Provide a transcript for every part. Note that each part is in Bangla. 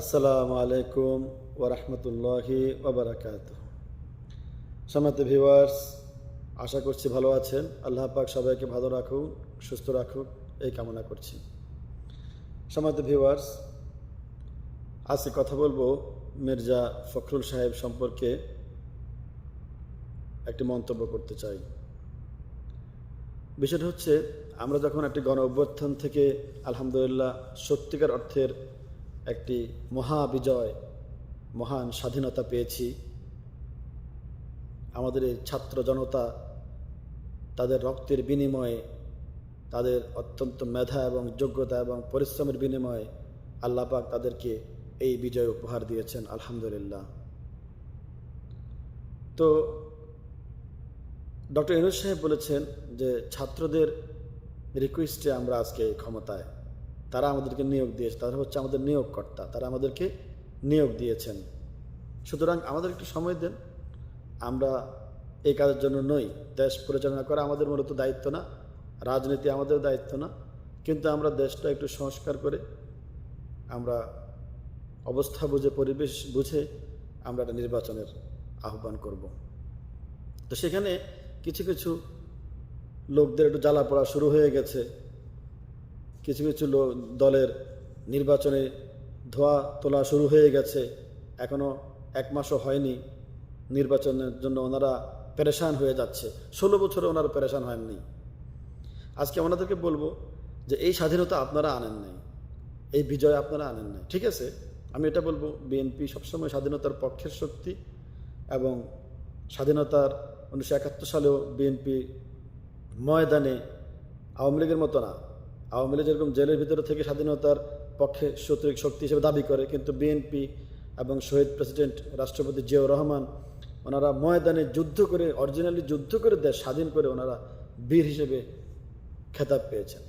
আসসালামু আলাইকুম ওরহমতুল্লাহি ওবরাকাত সমাত ভিওয়ার্স আশা করছি ভালো আছেন। আল্লাহ পাক সবাইকে ভালো রাখুন, সুস্থ রাখুক এই কামনা করছি। সমাত ভিওয়ার্স আজকে কথা বলব মির্জা ফখরুল সাহেব সম্পর্কে একটি মন্তব্য করতে চাই। বিষয়টা হচ্ছে, আমরা যখন একটি গণ অভ্যর্থন থেকে আলহামদুলিল্লাহ সত্যিকার অর্থের একটি মহাবিজয়, মহান স্বাধীনতা পেয়েছি। আমাদের এই ছাত্র জনতা তাদের রক্তের বিনিময়ে, তাদের অত্যন্ত মেধা এবং যোগ্যতা এবং পরিশ্রমের বিনিময়ে আল্লাহ পাক তাদেরকে এই বিজয় উপহার দিয়েছেন, আলহামদুলিল্লাহ। তো ডক্টর ইনুজ সাহেব বলেছেন যে ছাত্রদের রিকোয়েস্টে আমরা আজকে ক্ষমতায় তারা আমাদেরকে নিয়োগ দিয়েছে, তারা হচ্ছে আমাদের নিয়োগকর্তা, তারা আমাদেরকে নিয়োগ দিয়েছেন। সুতরাং আমাদের একটু সময় দেন, আমরা এই কাজের জন্য নই। দেশ পরিচালনা করা আমাদের মূলত দায়িত্ব না, রাজনীতি আমাদের দায়িত্ব না, কিন্তু আমরা দেশটা একটু সংস্কার করে, আমরা অবস্থা বুঝে, পরিবেশ বুঝে আমরা একটা নির্বাচনের আহ্বান করব। তো সেখানে কিছু কিছু লোকদের একটু জ্বালা পড়া শুরু হয়ে গেছে। কিছু কিছু লোক দলের নির্বাচনে ধোয়া তোলা শুরু হয়ে গেছে। এখনও এক মাসও হয়নি নির্বাচনের জন্য ওনারা পেরেশান হয়ে যাচ্ছে। ষোলো বছরে ওনারা পেরেশান হয়নি। আজকে ওনাদেরকে বলব যে এই স্বাধীনতা আপনারা আনেন নাই। এই বিজয় আপনারা আনেন নাই। ঠিক আছে? আমি এটা বলব, বিএনপি সবসময় স্বাধীনতার পক্ষের শক্তি এবং স্বাধীনতার উনিশশো একাত্তর সালেও বিএনপি ময়দানে আওয়ামী লীগের মতো না। আওয়ামী লীগ যেরকম জেলের ভিতরে থেকে স্বাধীনতার পক্ষে সত্যিক শক্তি হিসেবে দাবি করে, কিন্তু বিএনপি এবং শহীদ প্রেসিডেন্ট রাষ্ট্রপতি জিয়াউর রহমান ওনারা ময়দানে যুদ্ধ করে অরিজিনালি যুদ্ধ করে দেশ স্বাধীন করে ওনারা বীর হিসেবে খেতাব পেয়েছেন।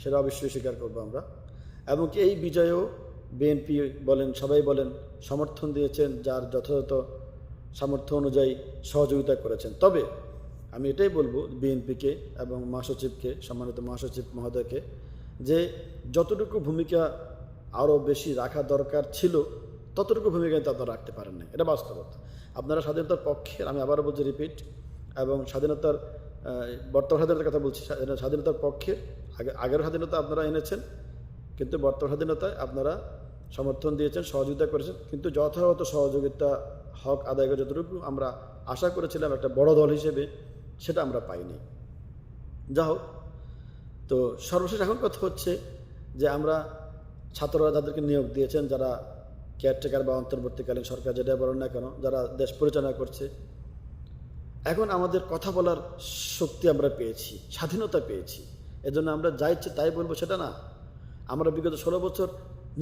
সেটা অবশ্যই স্বীকার করব আমরা। এবং এই বিজয়েও বিএনপি বলেন, সবাই বলেন, সমর্থন দিয়েছেন, যার যথাযথ সামর্থ্য অনুযায়ী সহযোগিতা করেছেন। তবে আমি এটাই বলব বিএনপিকে এবং মহাসচিবকে, সম্মানিত মহাসচিব মহোদয়কে, যে যতটুকু ভূমিকা আরও বেশি রাখা দরকার ছিল, ততটুকু ভূমিকা কিন্তু আপনারা রাখতে পারেন না এটা বাস্তবতা। আপনারা স্বাধীনতার পক্ষের, আমি আবারও বলছি রিপিট এবং স্বাধীনতার বর্তমান স্বাধীনতার কথা বলছি স্বাধীনতার পক্ষে আগে, আগের স্বাধীনতা আপনারা এনেছেন, কিন্তু বর্তমান স্বাধীনতায় আপনারা সমর্থন দিয়েছেন, সহযোগিতা করেছেন, কিন্তু যথাযথ সহযোগিতা, হক আদায় করে যতটুকু আমরা আশা করেছিলাম একটা বড় দল হিসেবে সেটা আমরা পাইনি। যা হোক, তো সর্বশেষ এখন কথা হচ্ছে যে আমরা ছাত্ররা যাদেরকে নিয়োগ দিয়েছেন, যারা কেয়ারটেকার বা অন্তর্বর্তীকালীন সরকার যেটা বলেন না কেন, যারা দেশ পরিচালনা করছে, এখন আমাদের কথা বলার শক্তি আমরা পেয়েছি, স্বাধীনতা পেয়েছি। এজন্য আমরা যা ইচ্ছে তাই বলব সেটা না। আমরা বিগত ষোলো বছর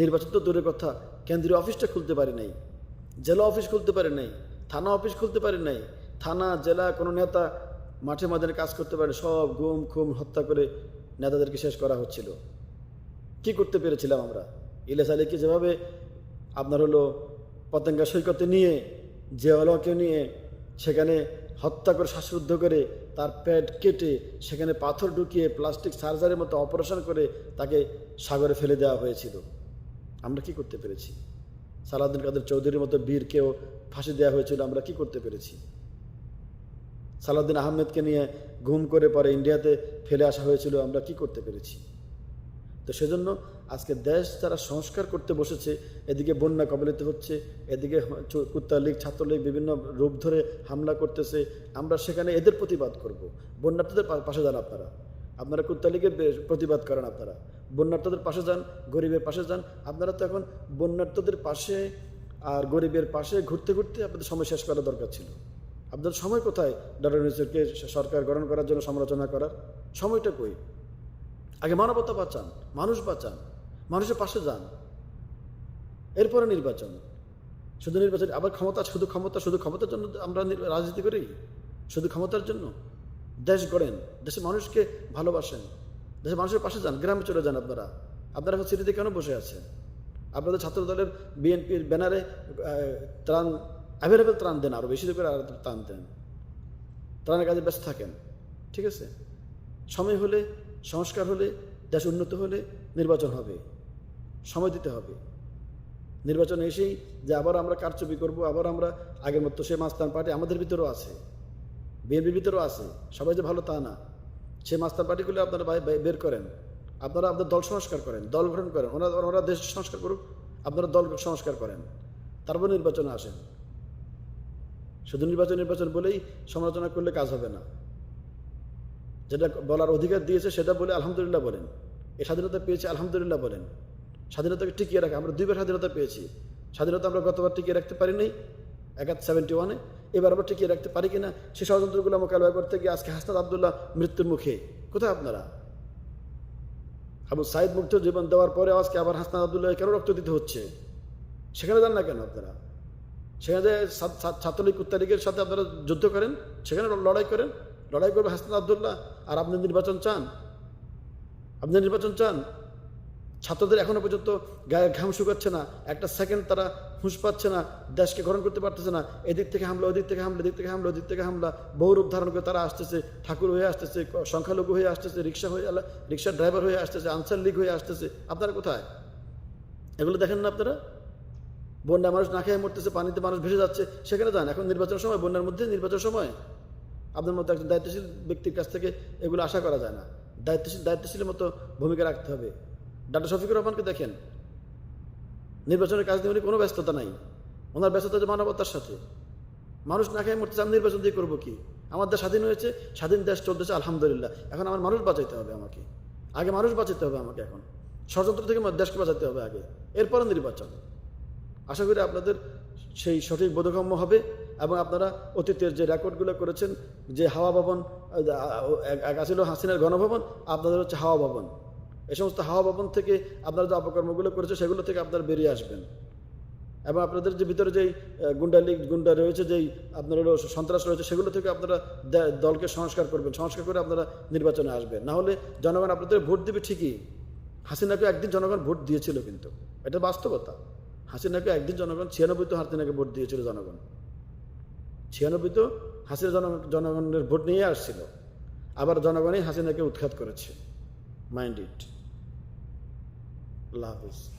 নির্বাচন তো দূরের কথা কেন্দ্রীয় অফিসটা খুলতে পারি নাই, জেলা অফিস খুলতে পারি নাই, থানা অফিস খুলতে পারি নাই, থানা, জেলা কোনো নেতা মাঠে ময়দানে কাজ করতে পারে সব গুম, খুম, হত্যা করে নেতাদেরকে শেষ করা হচ্ছিল। কি করতে পেরেছিলাম আমরা? ইলিয়াস আলীকে যেভাবে আপনার হলো পতেঙ্গা সৈকতে নিয়ে, জেওয়ালাকে নিয়ে, সেখানে হত্যা করে, শ্বাসরুদ্ধ করে, তার পেট কেটে, সেখানে পাথর ঢুকিয়ে, প্লাস্টিক সার্জারির মতো অপারেশন করে তাকে সাগরে ফেলে দেওয়া হয়েছিল। আমরা কি করতে পেরেছি? সালাউদ্দিন কাদের চৌধুরীর মতো বীরকেও ফাঁসি দেওয়া হয়েছিল, আমরা কি করতে পেরেছি? সালাউদ্দিন আহমেদকে নিয়ে ঘুম করে পরে ইন্ডিয়াতে ফেলে আসা হয়েছিল, আমরা কি করতে পেরেছি? তো সেজন্য আজকে দেশ যারা সংস্কার করতে বসেছে, এদিকে বন্যা কবলিত হচ্ছে, এদিকে কুত্তা লীগ ছাত্রলীগ বিভিন্ন রূপ ধরে হামলা করতেছে, আমরা সেখানে এদের প্রতিবাদ করব। বন্যার্থদের পাশে যান আপনারা। আপনারা কুত্তা লীগের প্রতিবাদ করেন আপনারা। বন্যার্থদের পাশে যান, গরিবের পাশে যান, আপনারা তো এখন বন্যার্থদের পাশে আর গরিবের পাশে ঘুরতে ঘুরতে আপনাদের সময় শেষ করা দরকার ছিল। আপনাদের সময় কোথায়? ডক্টর ইউনুসকে সরকার গঠন করার জন্য সমালোচনা করার সময়টা কই? আগে মানবতা বাঁচান, মানুষ বাঁচান, মানুষের পাশে যান। এরপরে নির্বাচন। শুধু নির্বাচন, আবার ক্ষমতা, শুধু ক্ষমতা, শুধু ক্ষমতার জন্য আমরা রাজনীতি করি? শুধু ক্ষমতার জন্য? দেশ গড়েন, দেশের মানুষকে ভালোবাসেন, দেশের মানুষের পাশে যান, গ্রামে চলে যান আপনারা। আপনারা এখন সিটিতে কেন বসে আছেন? আপনাদের ছাত্র দলের বিএনপির ব্যানারে ত্রাণ অ্যাভেলেবেল ত্রাণ দেন আরও বেশি করে আর ত্রাণ দেন। ত্রাণের কাজে ব্যস্ত থাকেন, ঠিক আছে? সময় হলে, সংস্কার হলে, দেশ উন্নত হলে নির্বাচন হবে, সময় দিতে হবে। নির্বাচনে এসেই যে আবার আমরা কারচুপি করব, আবার আমরা আগের মতো সে মাস্তান পার্টি আমাদের ভিতরেও আছে, বিএনপির ভিতরেও আছে, সবাই যে ভালো তা না। সে মাস্তান পার্টিগুলো আপনারা বের করেন। আপনারা আপনার দল সংস্কার করেন, দল গঠন করেন, ওনারা ওনারা দেশ সংস্কার করুক, আপনারা দল সংস্কার করেন, তারপর নির্বাচনে আসেন। শুধু নির্বাচন নির্বাচন বলেই সমালোচনা করলে কাজ হবে না। যেটা বলার অধিকার দিয়েছে সেটা বলে আলহামদুলিল্লাহ বলেন। এই স্বাধীনতা পেয়েছি, আলহামদুলিল্লাহ বলেন। স্বাধীনতাকে টিকিয়ে রাখা, আমরা দুইবার স্বাধীনতা পেয়েছি। স্বাধীনতা আমরা গতবার টিকিয়ে রাখতে পারি নাই একাত সেভেন্টি ওয়ানে এবার আমরা টিকিয়ে রাখতে পারি কিনা, সে ষড়যন্ত্রগুলো মোকাবেলা করতে গিয়ে আজকে হাসনাদ আবদুল্লাহ মৃত্যুর মুখে। কোথায় আপনারা? আবু সাইদ মুক্ত জীবন দেওয়ার পরে আজকে আবার হাসনাদ আবদুল্লাহ কেন রক্ত দিতে হচ্ছে? সেখানে যান না কেন আপনারা? সেখানে ছাত্রলীগ উত্তালীগের সাথে আপনারা যুদ্ধ করেন, সেখানে লড়াই করেন। লড়াই করবে হাসনাদ আবদুল্লাহ। আর আপনি নির্বাচন চান। আপনি নির্বাচন চান। ছাত্রদের এখনও পর্যন্ত গায়ে ঘাম শুকাচ্ছে না। একটা সেকেন্ড তারা হুঁশ পাচ্ছে না, দেশকে গ্রহণ করতে পারতেছে না। এদিক থেকে হামলা, ওদিক থেকে হামলা, এদিক থেকে হামলা, ওদিক থেকে হামলা। বহু রূপ ধারণ করে তারা আসতেছে। ঠাকুর হয়ে আসতেছে সংখ্যালঘু হয়ে আসতেছে, রিক্সা হয়ে রিক্সার ড্রাইভার হয়ে আসতেছে, আনসার লীগ হয়ে আসতেছে। আপনারা কোথায়? এগুলো দেখেন না আপনারা? বন্যা মানুষ না খেয়ে মরতেছে, পানিতে মানুষ ভেসে যাচ্ছে, সেখানে যান। এখন নির্বাচন সময়, বন্যার মধ্যে নির্বাচন সময়। আপনার মতো একজন দায়িত্বশীল ব্যক্তির কাছ থেকে এগুলো আশা করা যায় না। দায়িত্বশীল দায়িত্বশীলের মতো ভূমিকা রাখতে হবে। ডাক্তার শফিকুর রহমানকে দেখেন। নির্বাচনের কাজ নিয়ে উনি কোনো ব্যস্ততা নাই। ওনার ব্যস্ততা যে মানবতার সাথে। মানুষ না খেয়ে মরতেছে, আমি নির্বাচন দিয়ে করব কি? আমার দেশ স্বাধীন হয়েছে, স্বাধীন দেশ চলতেছে, আলহামদুলিল্লাহ। এখন আমার মানুষ বাঁচাইতে হবে আমাকে। আগে মানুষ বাঁচাতে হবে আমাকে এখন। ষড়যন্ত্র থেকে দেশকে বাঁচাতে হবে আগে। এরপর নির্বাচন। আশা করি আপনাদের সেই সঠিক বোধগম্য হবে এবং আপনারা অতীতের যে রেকর্ডগুলো করেছেন যে হাওয়া ভবন আছিল হাসিনার গণভবন আপনাদের হচ্ছে হাওয়া ভবন। এই সমস্ত হাওয়া ভবন থেকে আপনারা যে অপকর্মগুলো করেছে সেগুলো থেকে আপনারা বেরিয়ে আসবেন। এবং আপনাদের যে ভিতরে যেই আহ, গুন্ডা লীগ গুন্ডা রয়েছে যেই আপনার সন্ত্রাস রয়েছে সেগুলো থেকে আপনারা দলকে সংস্কার করবেন সংস্কার করে আপনারা নির্বাচনে আসবেন। না হলে জনগণ আপনাদের ভোট দেবে ঠিকই হাসিনাকে একদিন জনগণ ভোট দিয়েছিল কিন্তু। এটা বাস্তবতা। হাসিনাকে একদিন জনগণ, ছিয়ানব্বই তো হাসিনাকে ভোট দিয়েছিল জনগণ। ছিয়ানব্বই তো হাসিনা জন জনগণের ভোট নিয়ে আসছিল। আবার জনগণই হাসিনাকে উৎখাত করেছে। Mind it. Allah Hafiz.